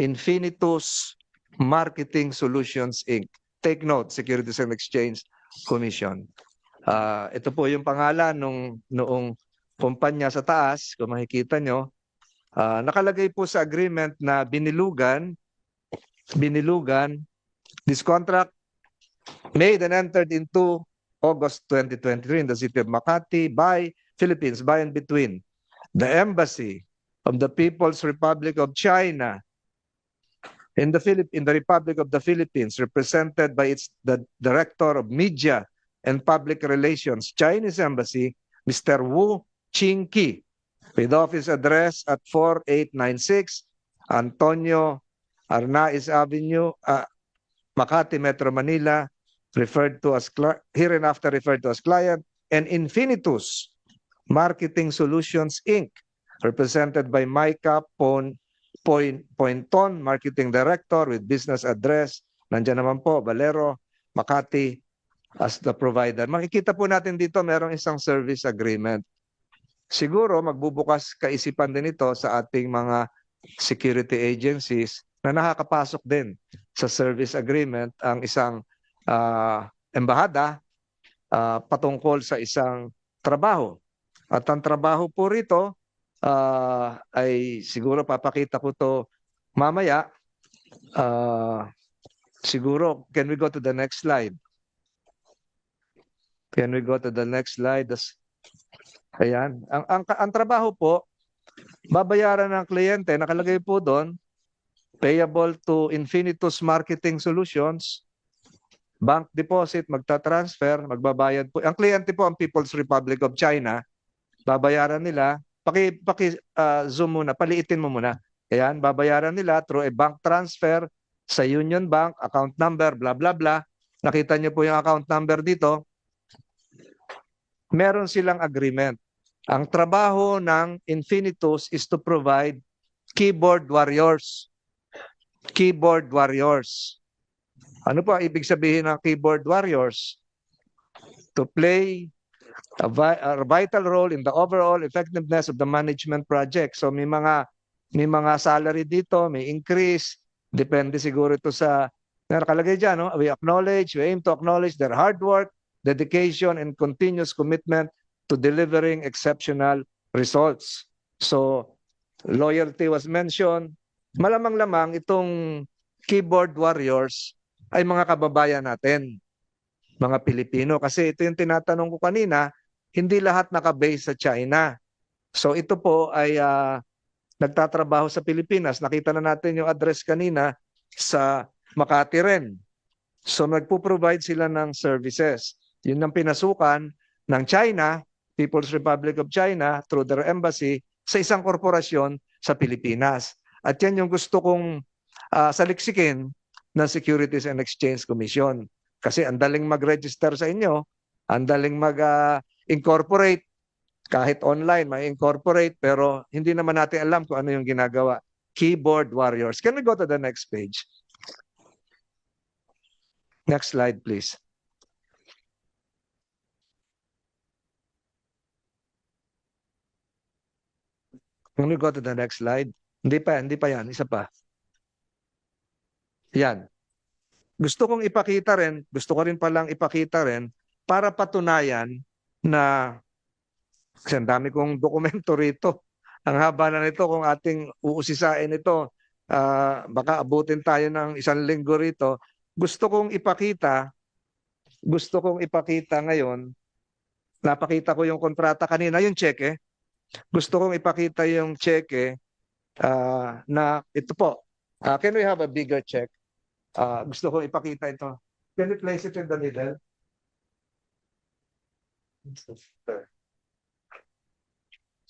Infinitus Marketing Solutions Inc. Take note, Securities and Exchange Commission. Ah, ito po yung pangalan nung noong kumpanya sa taas, kung makikita nyo. Ah, nakalagay po sa agreement na binilugan, binilugan, this contract made and entered into August 2023 in the city of Makati by Philippines, by and between the Embassy of the People's Republic of China in the Philip in the Republic of the Philippines, represented by its the Director of Media and Public Relations, Chinese Embassy, Mr. Wu Qingqi, with office address at 4896 Antonio Arnaiz Avenue, uh, Makati, Metro Manila, referred to as hereinafter referred to as client, and Infinitus Marketing Solutions Inc., represented by Micah Pon Point Pointon, Marketing Director with business address. Nandiyan naman po, Valero, Makati as the provider. Makikita po natin dito merong isang service agreement. Siguro magbubukas kaisipan din ito sa ating mga security agencies na nakakapasok din sa service agreement ang isang ah, embahada ah, patungkol sa isang trabaho. At ang trabaho po rito ah, ay siguro papakita ko to mamaya. Ah, siguro, can we go to the next slide? Can we go to the next slide? Das, ayan. Ang, ang, ang trabaho po, babayaran ng kliyente, nakalagay po doon, payable to Infinitus Marketing Solutions, bank deposit, magta-transfer, magbabayad po. Ang kliyente po ang People's Republic of China, babayaran nila, paki, paki ah, zoom muna, paliitin mo muna. Ayan, babayaran nila through a bank transfer sa Union Bank, account number, blah, blah, blah. Nakita niyo po yung account number dito. Meron silang agreement. Ang trabaho ng Infinitus is to provide keyboard warriors. Keyboard warriors. Ano po ibig sabihin ng keyboard warriors? To play a, vi- a vital role in the overall effectiveness of the management project. So may mga may mga salary dito, may increase, depende siguro ito sa nakalagay diyan, no? We acknowledge, we aim to acknowledge their hard work, dedication and continuous commitment to delivering exceptional results. So loyalty was mentioned. Malamang-lamang itong keyboard warriors ay mga kababayan natin, mga Pilipino. Kasi ito yung tinatanong ko kanina, hindi lahat nakabase sa China. So ito po ay ah, nagtatrabaho sa Pilipinas. Nakita na natin yung address kanina sa Makati rin. So nagpo-provide sila ng services. Yun ang pinasukan ng China, People's Republic of China, through their embassy, sa isang korporasyon sa Pilipinas. At yan yung gusto kong ah, saliksikin ng Securities and Exchange Commission. Kasi ang daling mag-register sa inyo, ang daling mag-incorporate, kahit online, may incorporate, pero hindi naman natin alam kung ano yung ginagawa. Keyboard warriors. Can we go to the next page? Next slide, please. Can we go to the next slide? Hindi pa, hindi pa yan. Isa pa. Yan. Gusto kong ipakita rin, gusto ko rin palang ipakita rin para patunayan na kasi ang dami kong dokumento rito. Ang haba na nito kung ating uusisain ito, ah, baka abutin tayo ng isang linggo rito. Gusto kong ipakita, gusto kong ipakita ngayon, napakita ko yung kontrata kanina, yung cheque. Gusto kong ipakita yung cheque ah, na ito po. Ah, can we have a bigger check? Ah, gusto kong ipakita ito. Can you place it in the middle?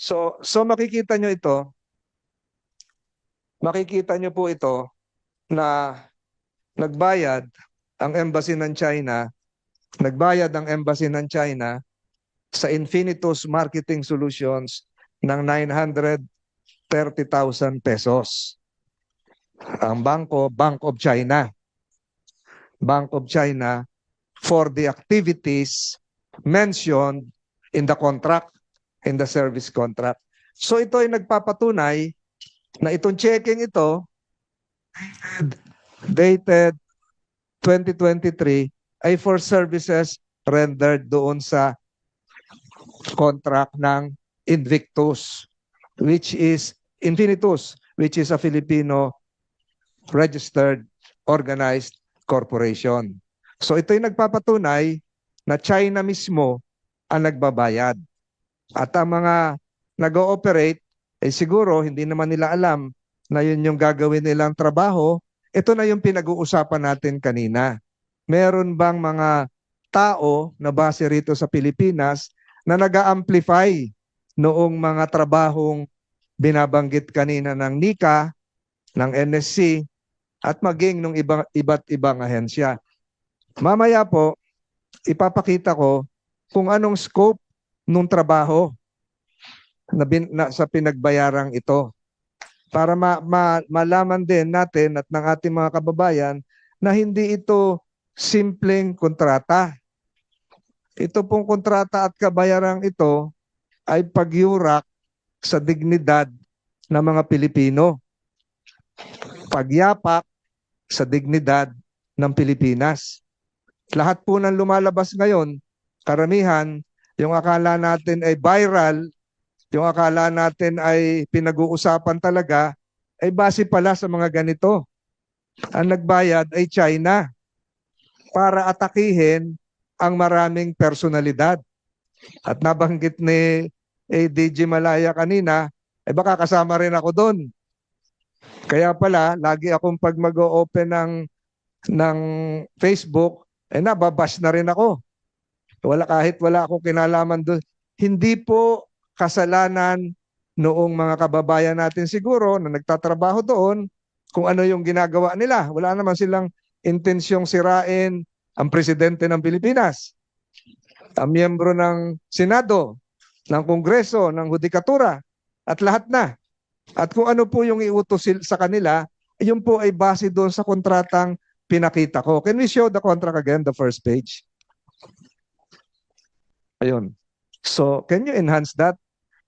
So, so makikita nyo ito, makikita nyo po ito na nagbayad ang embassy ng China, nagbayad ang embassy ng China sa Infinitus Marketing Solutions ng 930,000 pesos. Ang bangko, Bank of China. Bank of China for the activities mentioned in the contract, in the service contract. So ito ay nagpapatunay na itong checking ito dated 2023 ay for services rendered doon sa contract ng Invictus which is Infinitus which is a Filipino registered organized corporation. So ito'y nagpapatunay na China mismo ang nagbabayad. At ang mga nag-ooperate, eh siguro hindi naman nila alam na yun yung gagawin nilang trabaho. Ito na yung pinag-uusapan natin kanina. Meron bang mga tao na base rito sa Pilipinas na nag-amplify noong mga trabahong binabanggit kanina ng NICA, ng NSC, at maging ng ibang, iba't ibang ahensya. Mamaya po, ipapakita ko kung anong scope ng trabaho na, bin, na sa pinagbayarang ito para ma, ma, malaman din natin at ng ating mga kababayan na hindi ito simpleng kontrata. Ito pong kontrata at kabayarang ito ay pagyurak sa dignidad ng mga Pilipino. Pagyapak sa dignidad ng Pilipinas. Lahat po ng lumalabas ngayon, karamihan, yung akala natin ay viral, yung akala natin ay pinag-uusapan talaga, ay base pala sa mga ganito. Ang nagbayad ay China para atakihin ang maraming personalidad. At nabanggit ni ADG Malaya kanina, ay baka kasama rin ako doon. Kaya pala, lagi akong pag mag-open ng, ng Facebook, eh nababash na rin ako. Wala kahit wala akong kinalaman doon. Hindi po kasalanan noong mga kababayan natin siguro na nagtatrabaho doon kung ano yung ginagawa nila. Wala naman silang intensyong sirain ang presidente ng Pilipinas, ang miyembro ng Senado, ng Kongreso, ng Hudikatura, at lahat na. At kung ano po yung iutos sa kanila, yun po ay base doon sa kontratang pinakita ko. Can we show the contract again, the first page? Ayun. So, can you enhance that?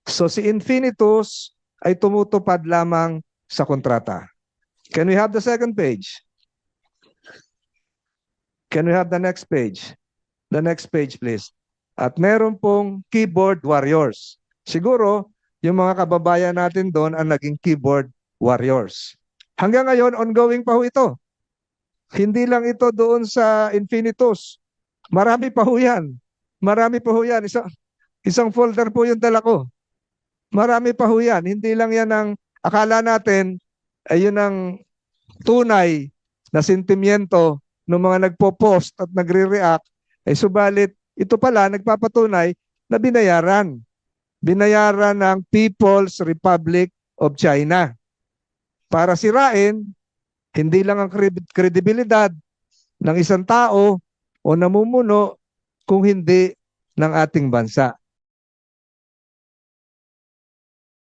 So, si Infinitus ay tumutupad lamang sa kontrata. Can we have the second page? Can we have the next page? The next page, please. At meron pong keyboard warriors. Siguro, yung mga kababayan natin doon ang naging keyboard warriors. Hanggang ngayon, ongoing pa ho ito. Hindi lang ito doon sa Infinitus. Marami pa ho yan. Marami pa ho yan. Isa, isang folder po yung dala ko. Marami pa ho yan. Hindi lang yan ang akala natin ay yun ang tunay na sentimiento ng mga nagpo-post at nagre-react. Ay subalit, ito pala nagpapatunay na binayaran binayaran ng People's Republic of China para sirain hindi lang ang kred- kredibilidad ng isang tao o namumuno kung hindi ng ating bansa.